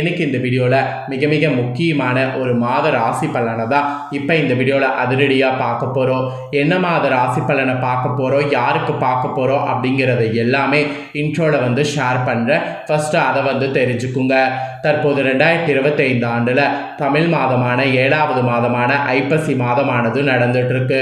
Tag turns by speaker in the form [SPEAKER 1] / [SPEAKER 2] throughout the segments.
[SPEAKER 1] எனக்கு இந்த வீடியோவில் மிக மிக முக்கியமான ஒரு மாத ராசி பலனை தான் இப்போ இந்த வீடியோவில் அதிரடியாக பார்க்க போகிறோம் என்ன மாத ராசி பலனை பார்க்க போகிறோம் யாருக்கு பார்க்க போகிறோம் அப்படிங்கிறத எல்லாமே இன்ட்ரோவில் வந்து ஷேர் பண்ணுறேன் ஃபஸ்ட்டு அதை வந்து தெரிஞ்சுக்குங்க. தற்போது ரெண்டாயிரத்தி இருபத்தைந்து ஆண்டில் தமிழ் மாதமான ஏழாவது மாதமான ஐப்பசி மாதமானது நடந்துட்டு இருக்கு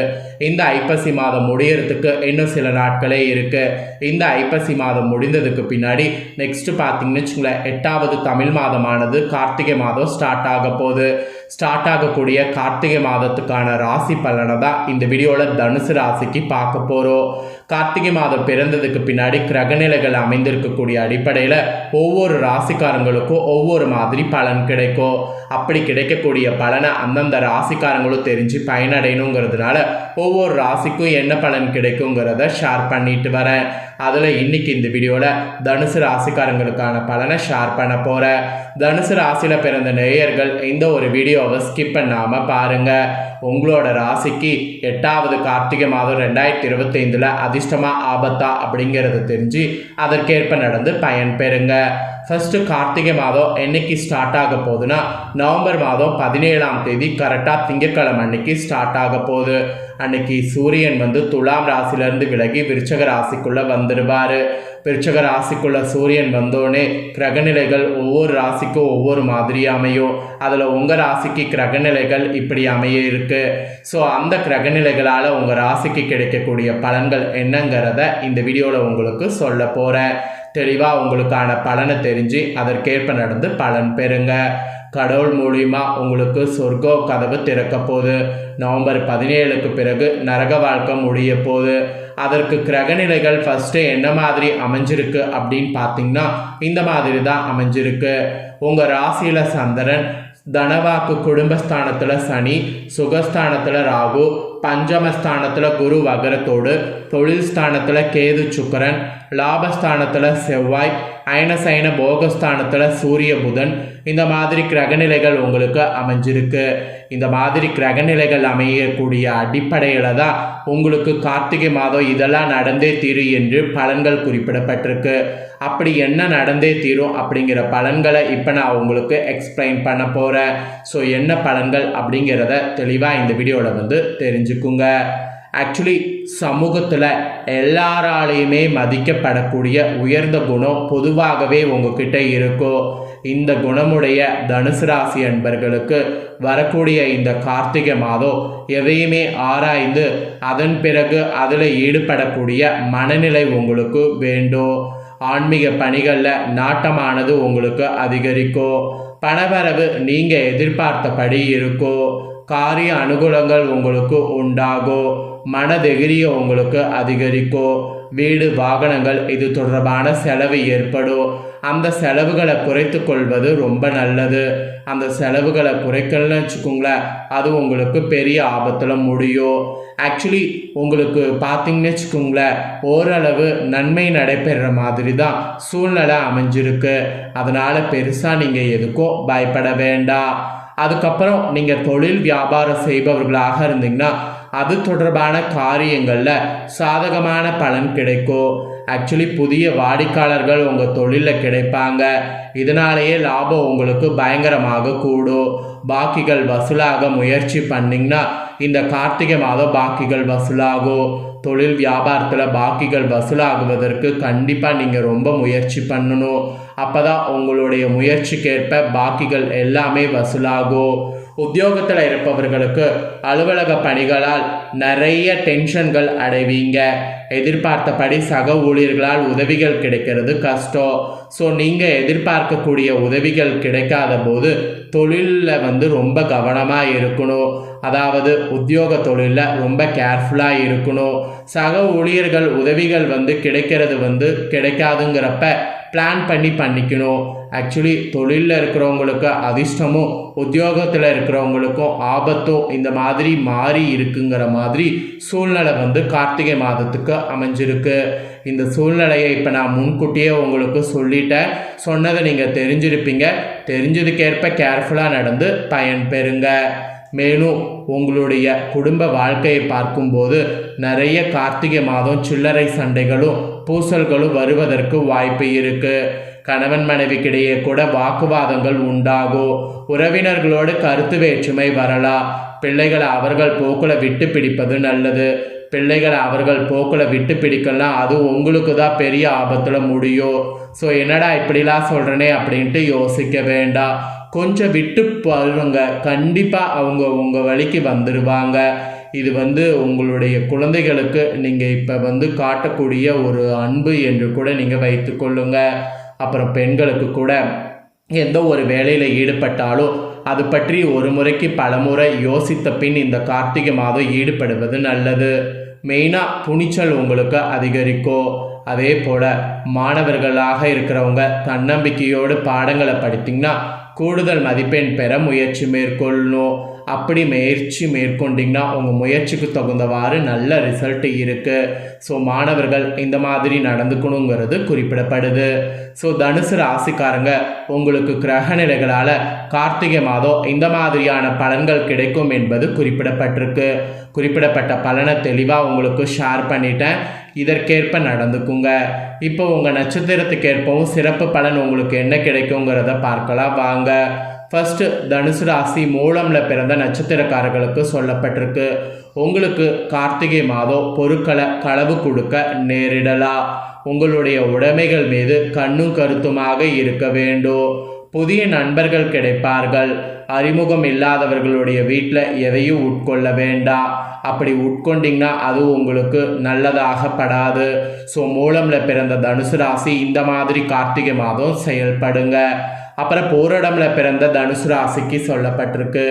[SPEAKER 1] இந்த ஐப்பசி மாதம் முடியறதுக்கு இன்னும் சில நாட்களே இருக்கு. இந்த ஐப்பசி மாதம் முடிந்ததுக்கு பின்னாடி நெக்ஸ்ட் பார்த்தீங்கன்னு வச்சுங்களேன் எட்டாவது தமிழ் மாதமானது கார்த்திகை மாதம் ஸ்டார்ட் ஆக போகுது. ஸ்டார்ட் ஆகக்கூடிய கார்த்திகை மாதத்துக்கான ராசி பலனை தான் இந்த வீடியோவில் தனுசு ராசிக்கு பார்க்க போகிறோம் கார்த்திகை மாதம் பிறந்ததுக்கு பின்னாடி கிரகநிலைகள் அமைந்திருக்கக்கூடிய அடிப்படையில் ஒவ்வொரு ராசிக்காரங்களுக்கும் ஒவ்வொரு மாதிரி பலன் கிடைக்கும். அப்படி கிடைக்கக்கூடிய பலனை அந்தந்த ராசிக்காரங்களும் தெரிஞ்சு பயனடையணுங்கிறதுனால ஒவ்வொரு ராசிக்கும் என்ன பலன் கிடைக்குங்கிறத ஷேர் பண்ணிட்டு வரேன். அதில் இன்னைக்கு இந்த வீடியோவில் தனுசு ராசிக்காரங்களுக்கான பலனை ஷேர் பண்ண போகிறேன் தனுசு ராசியில் பிறந்த நேயர்கள் இந்த ஒரு வீடியோவை ஸ்கிப் பண்ணாமல் பாருங்கள் உங்களோட ராசிக்கு எட்டாவது கார்த்திகை மாதம் ரெண்டாயிரத்தி இருபத்தைந்தில் அதிர்ஷ்டமாக ஆபத்தா அப்படிங்கிறத தெரிஞ்சு அதற்கேற்ப நடந்து பயன் பெறுங்கள் ஃபஸ்ட்டு கார்த்திகை மாதம் என்னைக்கு ஸ்டார்ட் ஆக போகுதுன்னா நவம்பர் மாதம் பதினேழாம் தேதி கரெக்டாக திங்கட்கிழமை அன்னைக்கு ஸ்டார்ட் ஆக போகுது அன்னைக்கு சூரியன் வந்து துலாம் ராசிலேருந்து விலகி விருச்சக ராசிக்குள்ளே வந்துடுவார் விருச்சக ராசிக்குள்ள சூரியன் வந்தோடனே கிரகநிலைகள் ஒவ்வொரு ராசிக்கும் ஒவ்வொரு மாதிரி அமையும். அதில் உங்கள் ராசிக்கு கிரகநிலைகள் இப்படி அமைய இருக்குது ஸோ அந்த கிரகநிலைகளால் உங்கள் ராசிக்கு கிடைக்கக்கூடிய பலன்கள் என்னங்கிறத இந்த வீடியோவில் உங்களுக்கு சொல்ல போகிறேன் தெளிவாக உங்களுக்கான பலனை தெரிஞ்சு அதற்கேற்ப நடந்து பலன் பெறுங்க. கடவுள் மூலியமா உங்களுக்கு சொர்க்கோ கதவு திறக்க போகுது நவம்பர் பதினேழுக்கு பிறகு நரக வாழ்க்கை முடிய போகுது அதற்கு கிரகநிலைகள் ஃபஸ்ட்டு என்ன மாதிரி அமைஞ்சிருக்கு அப்படின்னு பார்த்தீங்கன்னா இந்த மாதிரி தான் அமைஞ்சிருக்கு. உங்கள் ராசியில் சந்திரன் தனவாக்கு குடும்பஸ்தானத்தில் சனி சுகஸ்தானத்தில் ராகு பஞ்சமஸ்தானத்தில் குரு வகரத்தோடு தொழில் ஸ்தானத்தில் கேது சுக்கரன் லாபஸ்தானத்தில் செவ்வாய் அயனசைன போகஸ்தானத்தில் சூரிய புதன். இந்த மாதிரி கிரகநிலைகள் உங்களுக்கு அமைஞ்சிருக்கு. இந்த மாதிரி கிரகநிலைகள் அமையக்கூடிய அடிப்படையில் தான் உங்களுக்கு கார்த்திகை மாதம் இதெல்லாம் நடந்தே தீரும் என்று பலன்கள் குறிப்பிடப்பட்டிருக்கு. அப்படி என்ன நடந்தே தீரும் அப்படிங்கிற பலன்களை இப்போ நான் உங்களுக்கு எக்ஸ்பிளைன் பண்ண போகிறேன் ஸோ என்ன பலன்கள் அப்படிங்கிறத தெளிவாக இந்த வீடியோவில் வந்து தெரிஞ்சுக்குங்க. ஆக்சுவலி சமூகத்தில் எல்லாராலையுமே மதிக்கப்படக்கூடிய உயர்ந்த குணம் பொதுவாகவே உங்ககிட்ட இருக்கும். இந்த குணமுடைய தனுசு ராசி அன்பர்களுக்கு வரக்கூடிய இந்த கார்த்திகை மாதம் எதையுமே ஆராய்ந்து அதன் பிறகு அதில் ஈடுபடக்கூடிய மனநிலை உங்களுக்கு வேண்டும். ஆன்மீக பணிகளில் நாட்டமானது உங்களுக்கு அதிகரிக்கும். பணவரவு நீங்கள் எதிர்பார்த்தபடி இருக்கும். காரிய அனுகூலங்கள் உங்களுக்கு உண்டாகும் மனதெகிரியம் உங்களுக்கு அதிகரிக்கும் வீடு வாகனங்கள் இது தொடர்பான செலவு ஏற்படும். அந்த செலவுகளை குறைத்து கொள்வது ரொம்ப நல்லது. அந்த செலவுகளை குறைக்கலன்னு வச்சுக்கோங்களேன் அது உங்களுக்கு பெரிய ஆபத்தில் முடியும். ஆக்சுவலி உங்களுக்கு பார்த்தீங்கன்னு வச்சுக்கோங்களேன் ஓரளவு நன்மை நடைபெறுற மாதிரி தான் சூழ்நிலை அமைஞ்சிருக்கு. அதனால் பெருசாக நீங்கள் எதுக்கும் பயப்பட வேண்டாம். அதுக்கப்புறம் நீங்கள் தொழில் வியாபாரம் செய்பவர்களாக இருந்தீங்கன்னா அது தொடர்பான காரியங்களில் சாதகமான பலன் கிடைக்கும். ஆக்சுவலி புதிய வாடிக்கையாளர்கள் உங்கள் தொழிலில் கிடைப்பாங்க. இதனாலேயே லாபம் உங்களுக்கு பயங்கரமாக கூடும். பாக்கிகள் வசூலாக முயற்சி பண்ணிங்கன்னா இந்த கார்த்திகை மாதம் பாக்கிகள் வசூலாகும். தொழில் வியாபாரத்தில் பாக்கிகள் வசூலாகுவதற்கு கண்டிப்பாக நீங்கள் ரொம்ப முயற்சி பண்ணணும். அப்போ தான் உங்களுடைய முயற்சிக்கேற்ப பாக்கிகள் எல்லாமே வசூலாகும். உத்தியோகத்தில் இருப்பவர்களுக்கு அலுவலக பணிகளால் நிறைய டென்ஷன்கள் அடைவீங்க. எதிர்பார்த்தபடி சக ஊழியர்களால் உதவிகள் கிடைக்கிறது கஷ்டம். ஸோ நீங்கள் எதிர்பார்க்கக்கூடிய உதவிகள் கிடைக்காத போது தொழிலில் வந்து ரொம்ப கவனமாக இருக்கணும். அதாவது உத்தியோக தொழிலில் ரொம்ப கேர்ஃபுல்லாக இருக்கணும். சக ஊழியர்கள் உதவிகள் வந்து கிடைக்கிறது வந்து கிடைக்காதுங்கிறப்ப பிளான் பண்ணி பண்ணிக்கணும். ஆக்சுவலி தொழிலில் இருக்கிறவங்களுக்கு அதிர்ஷ்டமும் உத்தியோகத்தில் இருக்கிறவங்களுக்கும் ஆபத்தும் இந்த மாதிரி மாறி இருக்குங்கிற மாதிரி சூழ்நிலை வந்து கார்த்திகை மாதத்துக்கு அமைஞ்சிருக்கு. இந்த சூழ்நிலையை இப்போ நான் முன்கூட்டியே உங்களுக்கு சொல்லிட்டேன். சொன்னதை நீங்கள் தெரிஞ்சிருப்பீங்க. தெரிஞ்சதுக்கேற்ப கேர்ஃபுல்லாக நடந்து பயன் பெறுங்க. மேலும் உங்களுடைய குடும்ப வாழ்க்கையை பார்க்கும்போது நிறைய கார்த்திகை மாதம் சில்லறை சண்டைகளும் பூசல்களும் வருவதற்கு வாய்ப்பு இருக்கு. கணவன் மனைவிக்கிடையே கூட வாக்குவாதங்கள் உண்டாகும் உறவினர்களோடு கருத்து வேற்றுமை வரலாம் பிள்ளைகளை அவர்கள் போக்குல விட்டு பிடிப்பது நல்லது. பிள்ளைகளை அவர்கள் போக்குல விட்டு பிடிக்கலாம் அது உங்களுக்கு தான் பெரிய ஆபத்தில் முடியும் ஸோ என்னடா இப்படிலாம் சொல்கிறனே அப்படின்ட்டு யோசிக்க வேண்டாம் கொஞ்சம் விட்டு பாருங்க கண்டிப்பாக அவங்க உங்கள் வழிக்கு வந்துடுவாங்க இது வந்து உங்களுடைய குழந்தைகளுக்கு நீங்கள் இப்போ வந்து காட்டக்கூடிய ஒரு அன்பு என்று கூட நீங்கள் வைத்துக்கொள்ளுங்க அப்புறம் பெண்களுக்கு கூட எந்த ஒரு வேலையில் ஈடுபட்டாலும் அது பற்றி ஒரு முறைக்கு பலமுறை யோசித்த பின் இந்த கார்த்திகை மாதம் ஈடுபடுவது நல்லது. மெயினாக துணிச்சல் உங்களுக்கு அதிகரிக்கும் அதே போல் மாணவர்களாக இருக்கிறவங்க தன்னம்பிக்கையோடு பாடங்களை படித்தீங்கன்னா கூடுதல் மதிப்பெண் பெற முயற்சி மேற்கொள்ளணும். அப்படி முயற்சி மேற்கொண்டிங்கன்னா உங்கள் முயற்சிக்கு தகுந்தவாறு நல்ல ரிசல்ட் இருக்குது ஸோ மாணவர்கள் இந்த மாதிரி நடந்துக்கணுங்கிறது குறிப்பிடப்படுது. ஸோ தனுசு ராசிக்காரங்க உங்களுக்கு கிரக நிலைகளால் கார்த்திகை மாதம் இந்த மாதிரியான பலன்கள் கிடைக்கும் என்பது குறிப்பிடப்பட்டிருக்கு. குறிப்பிடப்பட்ட பலனை தெளிவாக உங்களுக்கு ஷேர் பண்ணிட்டேன். இதற்கேற்ப நடந்துக்குங்க. இப்போ உங்கள் நட்சத்திரத்துக்கேற்பவும் சிறப்பு பலன் உங்களுக்கு என்ன கிடைக்குங்கிறத பார்க்கலாம். வாங்க. ஃபஸ்ட்டு தனுசு ராசி மூலமில் பிறந்த நட்சத்திரக்காரர்களுக்கு சொல்லப்பட்டிருக்கு. உங்களுக்கு கார்த்திகை மாதம் பொருட்களை களவு கொடுக்க நேரிடலாம் உங்களுடைய உடைமைகள் மீது கண்ணும் கருத்துமாக இருக்க வேண்டும். புதிய நண்பர்கள் கிடைப்பார்கள். அறிமுகம் இல்லாதவர்களுடைய வீட்டில் எதையும் உட்கொள்ள வேண்டாம். அப்படி உட்கொண்டிங்கன்னா அது உங்களுக்கு நல்லதாகப்படாது ஸோ மூலமில் பிறந்த தனுசு ராசி இந்த மாதிரி கார்த்திகை மாதம் செயல்படுங்க. அப்புறம் போரிடம்ல பிறந்த தனுசு ராசிக்கு சொல்லப்பட்டிருக்கு.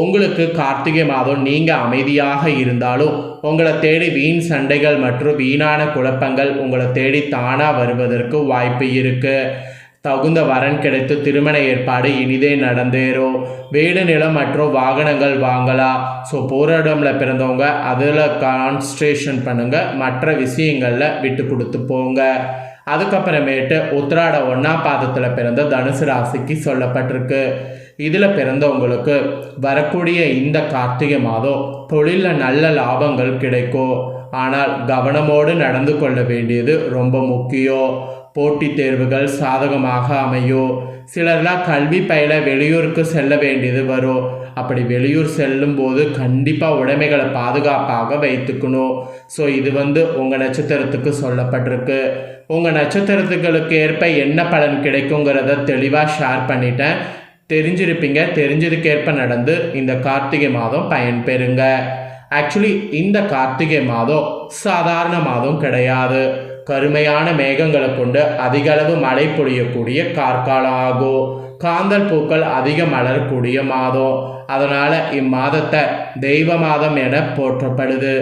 [SPEAKER 1] உங்களுக்கு கார்த்திகை மாதம் நீங்கள் அமைதியாக இருந்தாலும் உங்களை தேடி வீண் சண்டைகள் மற்றும் வீணான குழப்பங்கள் உங்களை தேடி தானாக வருவதற்கு வாய்ப்பு இருக்குது தகுந்த வரன் கிடைத்து திருமண ஏற்பாடு இனிதே நடந்தேறும். வீடு நிலம் மற்றும் வாகனங்கள் வாங்கலாம். ஸோ போராடம்ல பிறந்தவங்க அதில் கான்சன்ட்ரேஷன் பண்ணுங்கள் மற்ற விஷயங்களில் விட்டு கொடுத்து போங்க. அதுக்கப்புறமேட்டு உத்திராட ஒன்றாம் பாதத்தில் பிறந்த தனுசு ராசிக்கு சொல்லப்பட்டிருக்கு. இதில் பிறந்தவங்களுக்கு வரக்கூடிய இந்த கார்த்திகை மாதம் தொழிலில் நல்ல லாபங்கள் கிடைக்கும். ஆனால் கவனமோடு நடந்து கொள்ள வேண்டியது ரொம்ப முக்கியம். போட்டித் தேர்வுகள் சாதகமாக அமையும். சிலர்லாம் கல்வி பயில வெளியூருக்கு செல்ல வேண்டியது வரும். அப்படி வெளியூர் செல்லும் போது கண்டிப்பாக உடைமைகளை பாதுகாப்பாக வைத்துக்கணும். ஸோ இது வந்து உங்கள் நட்சத்திரத்துக்கு சொல்லப்பட்டிருக்கு. உங்கள் நட்சத்திரத்துகளுக்கு ஏற்ப என்ன பலன் கிடைக்குங்கிறத தெளிவாக ஷேர் பண்ணிட்டேன். தெரிஞ்சிருப்பீங்க. தெரிஞ்சதுக்கேற்ப நடந்து இந்த கார்த்திகை மாதம் பயன்பெறுங்க. ஆக்சுவலி இந்த கார்த்திகை மாதம் சாதாரண மாதம் கிடையாது. கருமையான மேகங்களை கொண்டு அதிக அளவு மழை பொழியக்கூடிய கார்காலம் ஆகும். காந்தல் பூக்கள் அதிக மலரக்கூடிய மாதம். அதனால் இம்மாதத்தை தெய்வ மாதம் என போற்றப்படுது.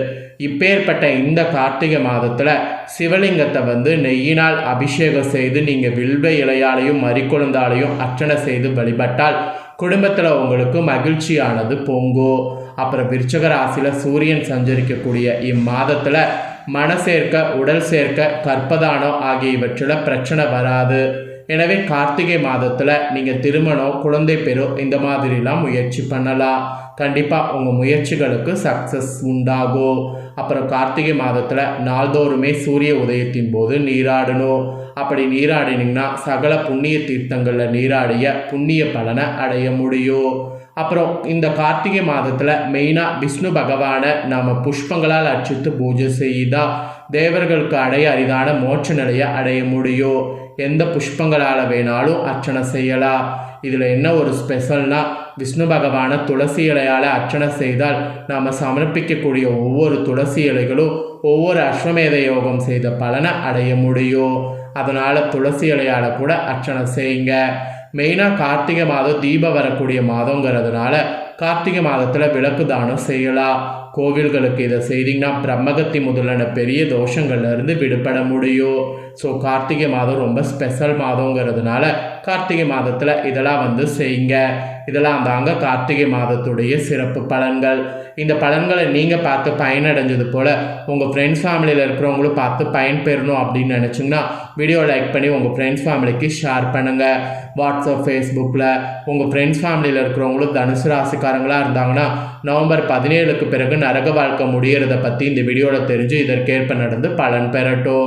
[SPEAKER 1] இப்பேற்பட்ட இந்த கார்த்திகை மாதத்தில் சிவலிங்கத்தை வந்து நெய்யினால் அபிஷேகம் செய்து நீங்கள் வில்வ இலையாலையும் மறிக்கொழுந்தாலையும் அர்ச்சனை செய்து வழிபட்டால் குடும்பத்தில் உங்களுக்கு மகிழ்ச்சியானது பொங்கோ. அப்புறம் விருச்சக ராசியில் சூரியன் சஞ்சரிக்கக்கூடிய இம்மாதத்தில் மன சேர்க்க உடல் சேர்க்க கற்பதானம் ஆகியவற்றில் பிரச்சனை வராது. எனவே கார்த்திகை மாதத்தில் நீங்கள் திருமணம் குழந்தை பெறும் இந்த மாதிரிலாம் முயற்சி பண்ணலாம். கண்டிப்பாக உங்கள் முயற்சிகளுக்கு சக்ஸஸ் உண்டாகும் அப்புறம் கார்த்திகை மாதத்தில் நாள்தோறுமே சூரிய உதயத்தின் போது நீராடணும். அப்படி நீராடினீங்கன்னா சகல புண்ணிய தீர்த்தங்களில் நீராடிய புண்ணிய பலனை அடைய முடியும். அப்புறம் இந்த கார்த்திகை மாதத்தில் மெயினாக விஷ்ணு பகவானை நாம் புஷ்பங்களால் அர்ச்சித்து பூஜை செய்தால் தேவர்களுக்கு அடைய அரிதான மோட்ச நிலையை அடைய முடியும். எந்த புஷ்பங்களால் வேணாலும் அர்ச்சனை செய்யலாம். இதில் என்ன ஒரு ஸ்பெஷல்னால் விஷ்ணு பகவானை துளசி இலையால் அர்ச்சனை செய்தால் நாம் சமர்ப்பிக்கக்கூடிய ஒவ்வொரு துளசி இலைகளும் ஒவ்வொரு அஸ்வமேத யோகம் செய்த பலனை அடைய முடியும். அதனால் துளசி இலையால் கூட அர்ச்சனை செய்யுங்க. மெயினாக கார்த்திகை மாதம் தீபம் வரக்கூடிய மாதங்கிறதுனால கார்த்திகை மாதத்தில் விளக்கு தானம் செய்யலாம் கோவில்களுக்கு இதை செய்தீங்கன்னா பிரம்மகத்தி முதலான பெரிய தோஷங்கள்லேருந்து விடுபட முடியும். ஸோ கார்த்திகை மாதம் ரொம்ப ஸ்பெஷல் மாதங்கிறதுனால கார்த்திகை மாதத்தில் இதெல்லாம் வந்து செய்யுங்க. இதெல்லாம் தாங்க கார்த்திகை மாதத்துடைய சிறப்பு பலன்கள். இந்த பலன்களை நீங்கள் பார்த்து பயனடைஞ்சது போல் உங்கள் ஃப்ரெண்ட்ஸ் ஃபேமிலியில் இருக்கிறவங்களும் பார்த்து பயன்பெறணும் அப்படின்னு நினச்சிங்கன்னா வீடியோ லைக் பண்ணி உங்கள் ஃப்ரெண்ட்ஸ் ஃபேமிலிக்கு ஷேர் பண்ணுங்கள் வாட்ஸ்அப் ஃபேஸ்புக்கில் உங்கள் ஃப்ரெண்ட்ஸ் ஃபேமிலியில் இருக்கிறவங்களும் தனுசு ராசிக்காரங்களாக இருந்தாங்கன்னா நவம்பர் பதினேழுக்கு பிறகு நரக வாழ்க்கை முடிகிறத பற்றி இந்த வீடியோவில் தெரிஞ்சு இதற்கேற்ப நடந்து பலன் பெறட்டும்.